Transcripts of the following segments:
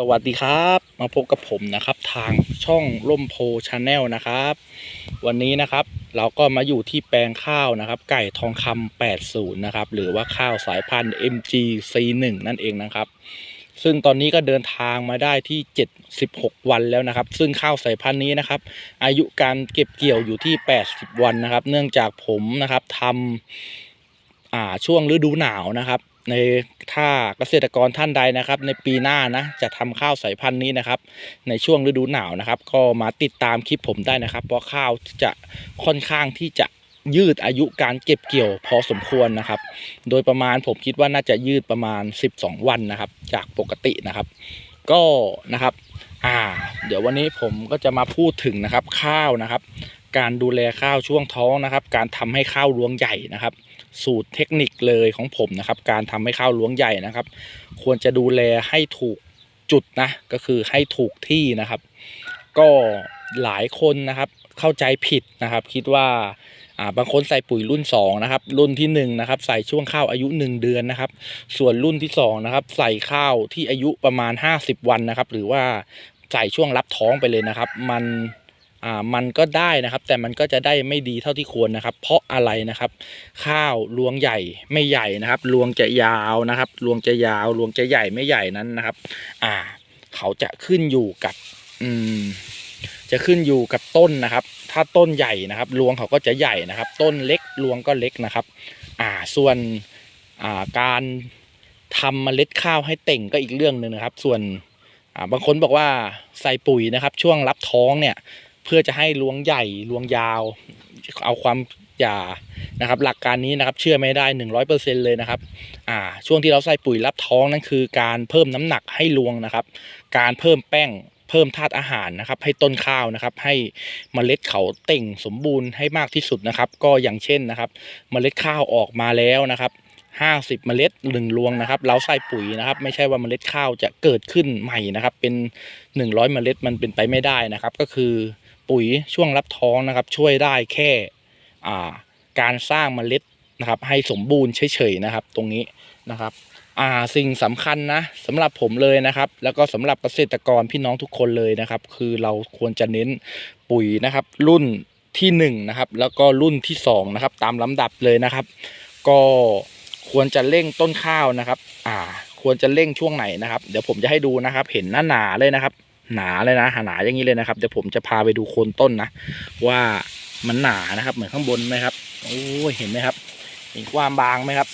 สวัสดีครับ มาพบกับผมนะครับ ทางช่องร่มโพชาแนลนะครับ วันนี้นะครับ เราก็มาอยู่ที่แปลงข้าวนะครับ ไก่ทองคำ80 นะครับ หรือว่าข้าวสายพันธุ์ MG C1 นั่นเองนะครับ ซึ่งตอนนี้ก็เดินทางมาได้ที่ 76 วันแล้วนะครับ ซึ่งข้าวสายพันธุ์นี้นะครับ อายุการเก็บเกี่ยวอยู่ที่ 80 วันนะครับ เนื่องจากผมนะครับทำช่วงฤดูหนาวนะครับ ในถ้าเกษตรกรท่านใดนะครับ ในปีหน้านะจะทำข้าวสายพันธุ์นี้นะครับ ในช่วงฤดูหนาวนะครับ ก็มาติดตามคลิปผมได้นะครับ เพราะข้าวจะค่อนข้างที่จะยืดอายุการเก็บเกี่ยวพอสมควรนะครับ โดยประมาณผมคิดว่าน่าจะยืดประมาณ 12 วันนะครับ จากปกตินะครับ ก็นะครับ อ่า เดี๋ยววันนี้ผมก็จะมาพูดถึงนะครับข้าวนะครับ การดูแลข้าวช่วงท้องนะครับ การทำให้ข้าวรวงใหญ่นะครับ สูตรเทคนิคเลยของผมนะครับ การทำให้ข้าวรวงใหญ่นะครับ ควรจะดูแลให้ถูกจุดนะก็คือให้ถูกที่นะครับ ก็หลายคนนะครับเข้าใจผิดนะครับ คิดว่าอ่าบางคนใส่ปุ๋ยรุ่น2นะครับรุ่นที่1นะครับใส่ช่วงข้าวอายุ 1 เดือนนะครับ ส่วนรุ่นที่2นะครับใส่ข้าวที่อายุประมาณ 50 วันนะครับ หรือว่าใส่ช่วงรับท้องไปเลยนะครับ มัน อ่ามันก็ได้นะครับ แต่มันก็จะได้ไม่ดีเท่าที่ควรนะครับ เพราะอะไรนะครับ ข้าวรวงใหญ่ไม่ใหญ่นะครับรวงจะยาวนะครับรวงจะยาวรวงจะใหญ่ไม่ใหญ่นั้นนะครับ อ่า เขาจะขึ้นอยู่กับ อืม จะขึ้นอยู่กับต้นนะครับ ถ้าต้นใหญ่นะครับรวงเขาก็จะใหญ่นะครับ ต้นเล็กรวงก็เล็กนะครับ อ่า ส่วนอ่าการทำเมล็ดข้าวให้เต่งก็อีกเรื่องหนึ่งนะครับ ส่วนอ่าบางคนบอกว่าใส่ปุ๋ยนะครับ ช่วงรับท้องเนี่ย เพื่อจะให้รวงใหญ่รวงยาว เอาความอย่านะครับ หลักการนี้นะครับเชื่อไม่ได้หนึ่งร้อยเปอร์เซ็นเลยนะครับอ่าช่วงที่เราใส่ปุ๋ยรับท้องนั่นคือการเพิ่มน้ำหนักให้รวงนะครับ การเพิ่มแป้งเพิ่มธาตุอาหารนะครับ ให้ต้นข้าวนะครับ ให้เมล็ดเขาเต่งสมบูรณ์ให้มากที่สุดนะครับ ก็อย่างเช่นนะครับเมล็ดข้าวออกมาแล้วนะครับ50 เมล็ดหนึ่งรวงนะครับ เราใส่ปุ๋ยนะครับ ไม่ใช่ว่าเมล็ดข้าวจะเกิดขึ้นใหม่นะครับ เป็น 100 เมล็ดมันเป็นไปไม่ได้นะครับ ก็คือ ปุ๋ยช่วงรับท้องนะครับ ช่วยได้แค่การสร้างเมล็ดนะครับ ให้สมบูรณ์เฉยๆนะครับ ตรงนี้นะครับสิ่งสำคัญนะสำหรับผมเลยนะครับ แล้วก็สำหรับเกษตรกรพี่น้องทุกคนเลยนะครับ คือเราควรจะเน้นปุ๋ยนะครับ รุ่นที่หนึ่งนะครับแล้วก็รุ่นที่สองนะครับตามลำดับเลยนะครับ ก็ควรจะเร่งต้นข้าวนะครับ อ่า ควรจะเร่งช่วงไหนนะครับ เดี๋ยวผมจะให้ดูนะครับ เห็นหน้าหนาๆเลยนะครับ หนาเลยนะหนาอย่างนี้เลยนะครับเดี๋ยวผมจะพาไปดูโคนต้นนะว่ามันหนานะครับ เหมือนข้างบนไหมครับโอ้เห็นไหมครับ เห็นความบางไหมครับ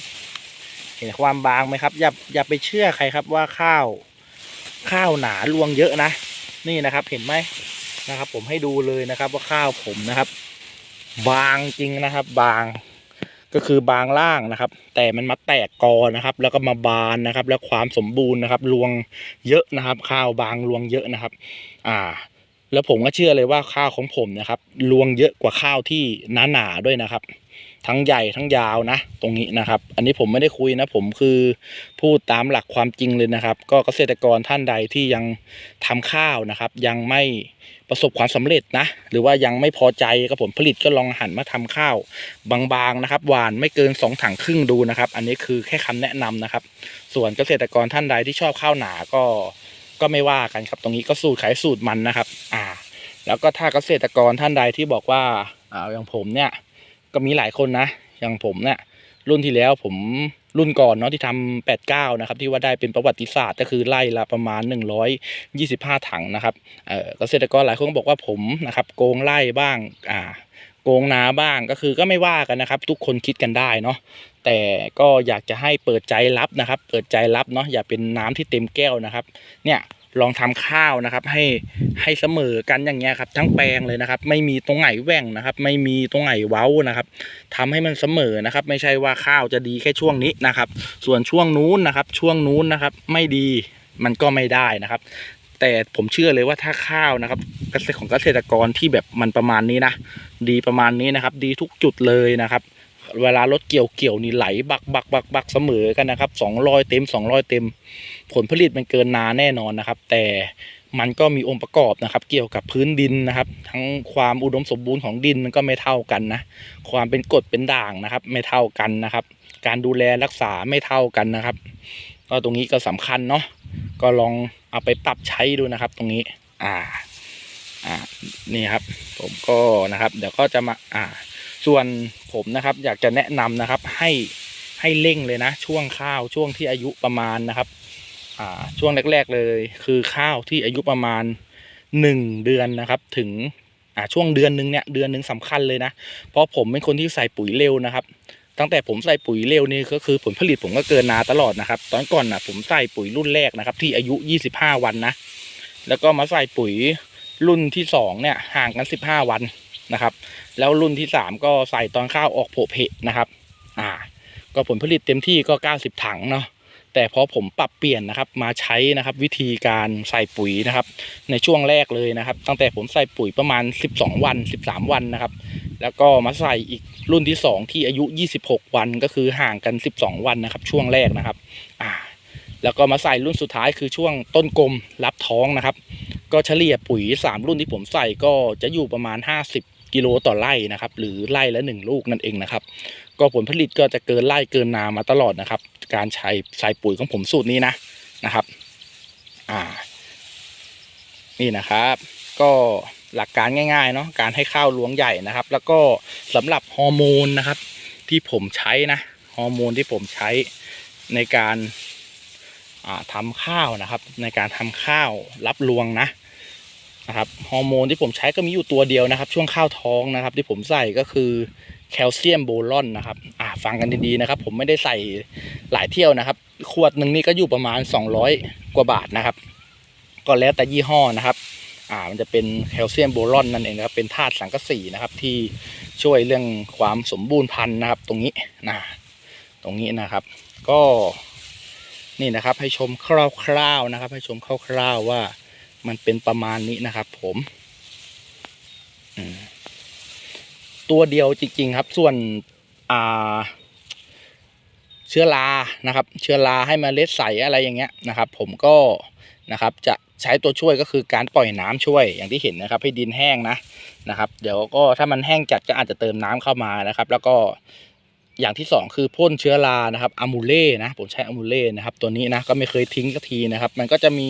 เห็นความบางไหมครับ อย่าอย่าไปเชื่อใครครับว่าข้าว ข้าวหนารวงเยอะนะ นี่นะครับเห็นไหมนะครับ ผมให้ดูเลยนะครับว่าข้าวผมนะครับ บางจริงนะครับ บาง ก็คือบางล่างนะครับ แต่มันมาแตกกอนะครับ แล้วก็มาบานนะครับ แล้วความสมบูรณ์นะครับรวงเยอะนะครับ ข้าวบางรวงเยอะนะครับ อ่า แล้วผมก็เชื่อเลยว่าข้าวของผมนะครับรวงเยอะกว่าข้าวที่หนาๆด้วยนะครับ ทั้งใหญ่ทั้งยาวนะ ตรงนี้นะครับ อันนี้ผมไม่ได้คุยนะผมคือพูดตามหลักความจริงเลยนะครับ ก็เกษตรกรท่านใดที่ยังทำข้าวนะครับ ยังไม่ ประสบความสำเร็จนะ หรือว่ายังไม่พอใจกับผลผลิตก็ลองหันมาทำข้าวบางๆนะครับ หวานไม่เกิน 2 ถังครึ่งดูนะครับ อันนี้คือแค่คำแนะนำนะครับ ส่วนเกษตรกรท่านใดที่ชอบข้าวหนาก็ก็ไม่ว่ากันครับ ตรงนี้ก็สูตรขายสูตรมันนะครับ อ่า แล้วก็ถ้าเกษตรกรท่านใดที่บอกว่าอ่าอย่างผมเนี่ยก็มีหลายคนนะ อย่างผมเนี่ยรุ่นที่แล้วผม รุ่นก่อนเนาะที่ทำแปดเก้านะครับที่ว่าได้เป็นประวัติศาสตร์ก็คือไล่ละประมาณ 125 ถังนะครับเออเกษตรกรหลายคนบอกว่าผมนะครับโกงไล่บ้างอ่าโกงนาบ้างก็คือก็ไม่ว่ากันนะครับ ทุกคนคิดกันได้เนาะแต่ก็อยากจะให้เปิดใจรับนะครับ เปิดใจรับเนาะอย่าเป็นน้ำที่เต็มแก้วนะครับ เนี่ย ลองทำข้าวนะครับ ให้ให้เสมอกันอย่างเงี้ยครับ ทั้งแปลงเลยนะครับ ไม่มีตรงไหนแหว่งนะครับ ไม่มีตรงไหนเว้านะครับทำให้มันเสมอนะครับ ไม่ใช่ว่าข้าวจะดีแค่ช่วงนี้นะครับ ส่วนช่วงนู้นนะครับ ช่วงนู้นนะครับ ไม่ดีมันก็ไม่ได้นะครับ แต่ผมเชื่อเลยว่าถ้าข้าวนะครับเกษตรของเกษตรกรที่แบบมันประมาณนี้นะดีประมาณนี้นะครับ ดีทุกจุดเลยนะครับ เวลารถเกี่ยวเกี่ยวนี่ไหลบักบักบักบักเสมอกันนะครับสองร้อยเต็มสองร้อยเต็ม ผลผลิตมันเกินนาแน่นอนนะครับ แต่มันก็มีองค์ประกอบนะครับ เกี่ยวกับพื้นดินนะครับ ทั้งความอุดมสมบูรณ์ของดินมันก็ไม่เท่ากันนะ ความเป็นกรดเป็นด่างนะครับ ไม่เท่ากันนะครับ การดูแลรักษาไม่เท่ากันนะครับก็ตรงนี้ก็สำคัญเนาะก็ลองเอาไปปรับใช้ดูนะครับ ตรงนี้ อ่า อ่า นี่ครับ ผมก็นะครับ เดี๋ยวก็จะมา อ่า ส่วนผมนะครับอยากจะแนะนำนะครับให้ให้เร่งเลยนะ ช่วงข้าวช่วงที่อายุประมาณนะครับอ่าช่วงแรก ๆเลย คือข้าวที่อายุประมาณหนึ่งเดือนนะครับถึงอ่าช่วงเดือนหนึ่งเนี่ยเดือนหนึ่งสำคัญเลยนะ เพราะผมเป็นคนที่ใส่ปุ๋ยเร็วนะครับ ตั้งแต่ผมใส่ปุ๋ยเร็วนี่ก็คือผลผลิตผมก็เกินนาตลอดนะครับ ตอนก่อนนะผมใส่ปุ๋ยรุ่นแรกนะครับ ที่อายุ 25 วันนะ แล้วก็มาใส่ปุ๋ยรุ่นที่สองเนี่ยห่างกัน 15 วัน นะครับ แล้วรุ่นที่สามก็ใส่ตอนข้าวออกโผเพนะครับ อ่า ก็ผลผลิตเต็มที่ก็ 90 ถังเนาะแต่พอผมปรับเปลี่ยนนะครับมาใช้นะครับวิธีการใส่ปุ๋ยนะครับ ในช่วงแรกเลยนะครับ ตั้งแต่ผมใส่ปุ๋ยประมาณ 12 วัน 13 วันนะครับ แล้วก็มาใส่อีกรุ่นที่ 2 ที่อายุ 26 วันก็คือห่างกัน 12 วันนะครับ ช่วงแรกนะครับอ่าแล้วก็มาใส่รุ่นสุดท้ายคือช่วงต้นกลมรับท้องนะครับ ก็เฉลี่ยปุ๋ย 3 รุ่นที่ผมใส่ก็จะอยู่ประมาณ 50 กิโลต่อไร่นะครับ หรือไร่ละ 1 ลูกนั่นเองนะครับ ก็ผลผลิตก็จะเกินไร่เกินนามาตลอดนะครับ การใช้ใส่ปุ๋ยของผมสูตรนี้นะนะครับอ่านี่นะครับ ก็หลักการง่ายๆเนาะการให้ข้าวล้วงใหญ่นะครับ แล้วก็สำหรับฮอร์โมนนะครับ ที่ผมใช้นะฮอร์โมนที่ผมใช้ในการอ่าทำข้าวนะครับ ในการทำข้าวรับรวงนะ นะครับฮอร์โมนที่ผมใช้ก็มีอยู่ตัวเดียวนะครับ ช่วงข้าวท้องนะครับ ที่ผมใส่ก็คือแคลเซียมโบรอนนะครับอ่าฟังกันดีๆนะครับ ผมไม่ได้ใส่หลายเที่ยวนะครับ ขวดหนึ่งนี่ก็อยู่ประมาณ 200 กว่าบาทนะครับ ก็แล้วแต่ยี่ห้อนะครับอ่ามันจะเป็นแคลเซียมโบรอนนั่นเองนะครับ เป็นธาตุสังกะสีนะครับ ที่ช่วยเรื่องความสมบูรณ์พันธุ์นะครับ ตรงนี้นะตรงนี้นะครับ ก็นี่นะครับให้ชมคร่าวๆนะครับ ให้ชมคร่าวๆว่า มันเป็นประมาณนี้นะครับ ผมตัวเดียวจริง ๆ ครับ ส่วนอ่าเชื้อรานะครับ เชื้อราให้มาเล็ดใสอะไรอย่างเงี้ยนะครับ ผมก็นะครับ จะใช้ตัวช่วยก็คือการปล่อยน้ำช่วยอย่างที่เห็นนะครับ ให้ดินแห้งนะนะครับ เดี๋ยวก็ถ้ามันแห้งจัดก็อาจจะเติมน้ำเข้ามานะครับ แล้วก็ อย่างที่สองคือพ่นเชื้อรานะครับอะมูเล่นะผมใช้อะมูเล่นะครับตัวนี้นะก็ไม่เคยทิ้งสักทีนะครับ มันก็จะมี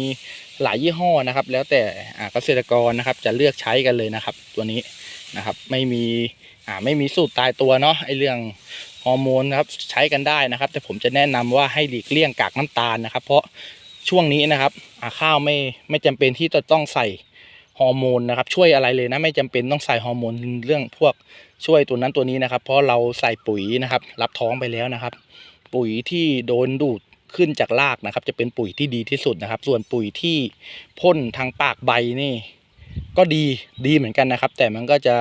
หลายยี่ห้อนะครับ แล้วแต่เกษตรกรนะครับจะเลือกใช้กันเลยนะครับ ตัวนี้นะครับไม่มีอ่าไม่มีสูตรตายตัวเนาะไอเรื่องฮอร์โมนนะครับใช้กันได้นะครับ แต่ผมจะแนะนำว่าให้หลีกเลี่ยงกากน้ำตาลนะครับ เพราะช่วงนี้นะครับข้าวไม่ไม่จำเป็นที่จะต้องใส่ฮอร์โมนนะครับช่วยอะไรเลยนะไม่จำเป็นต้องใส่ฮอร์โมนเรื่องพวก ช่วยตัวนั้นตัวนี้นะครับ เพราะเราใส่ปุ๋ยนะครับ รับท้องไปแล้วนะครับ ปุ๋ยที่โดนดูดขึ้นจากรากนะครับ จะเป็นปุ๋ยที่ดีที่สุดนะครับ ส่วนปุ๋ยที่พ่นทางปากใบนี่ ก็ดีดีเหมือนกันนะครับ แต่มันก็จะ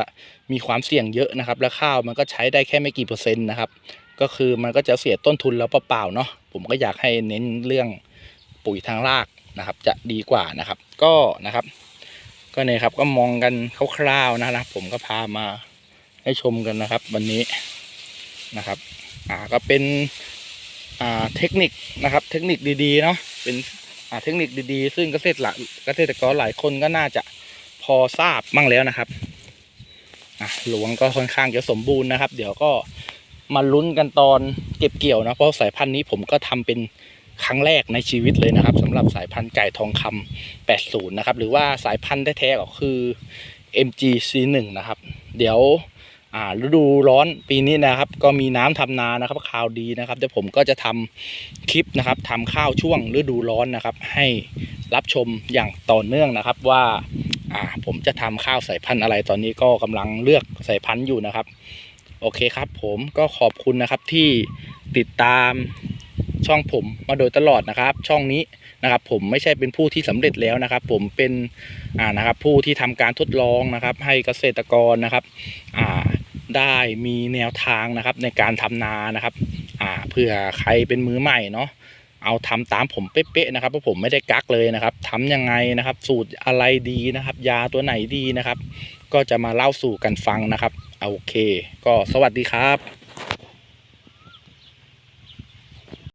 มีความเสี่ยงเยอะนะครับ แล้วข้าวมันก็ใช้ได้แค่ไม่กี่เปอร์เซ็นต์นะครับ ก็คือมันก็จะเสียต้นทุนแล้วเปล่าๆเนาะผมก็อยากให้เน้นเรื่องปุ๋ยทางรากนะครับ จะดีกว่านะครับ ก็นะครับ ก็เนี่ยครับก็มองกันคร่าวๆนะครับผมก็พามา ให้ชมกันนะครับ วันนี้นะครับ อ่าก็เป็นอ่าเทคนิคนะครับ เทคนิคดีๆเนาะเป็นอ่าเทคนิคดีๆ ซึ่งเกษตรหลายเกษตรกรหลายคนก็น่าจะพอทราบบ้างแล้วนะครับอะหลวงก็ค่อนข้างจะสมบูรณ์นะครับ เดี๋ยวก็มาลุ้นกันตอนเก็บเกี่ยวนะเพราะสายพันธุ์นี้ผมก็ทำเป็นครั้งแรกในชีวิตเลยนะครับสำหรับสายพันธุ์ไก่ทองคำ80 นะครับ หรือว่าสายพันธุ์แท้ๆก็คือ MGC1 นะครับ เดี๋ยว อ่าฤดูร้อนปีนี้นะครับ ก็มีน้ำทำนานะครับข่าวดีนะครับเดี๋ยวผมก็จะทำคลิปนะครับทำข้าวช่วงฤดูร้อนนะครับ ให้รับชมอย่างต่อเนื่องนะครับว่าอ่าผมจะทำข้าวสายพันธุ์อะไรตอนนี้ก็กำลังเลือกสายพันธุ์อยู่นะครับ โอเคครับ ผมก็ขอบคุณนะครับที่ติดตาม ช่องผมมาโดยตลอดนะครับ ช่องนี้นะครับ ผมไม่ใช่เป็นผู้ที่สำเร็จแล้วนะครับ ผมเป็นอ่านะครับ ผู้ที่ทำการทดลองนะครับ ให้เกษตรกรนะครับอ่าได้มีแนวทางนะครับในการทำนานะครับอ่าเผื่อใครเป็นมือใหม่เนาะเอาทำตามผมเป๊ะๆนะครับเพราะผมไม่ได้กักเลยนะครับทำยังไงนะครับ สูตรอะไรดีนะครับ ยาตัวไหนดีนะครับ ก็จะมาเล่าสู่กันฟังนะครับโอเค ก็สวัสดีครับ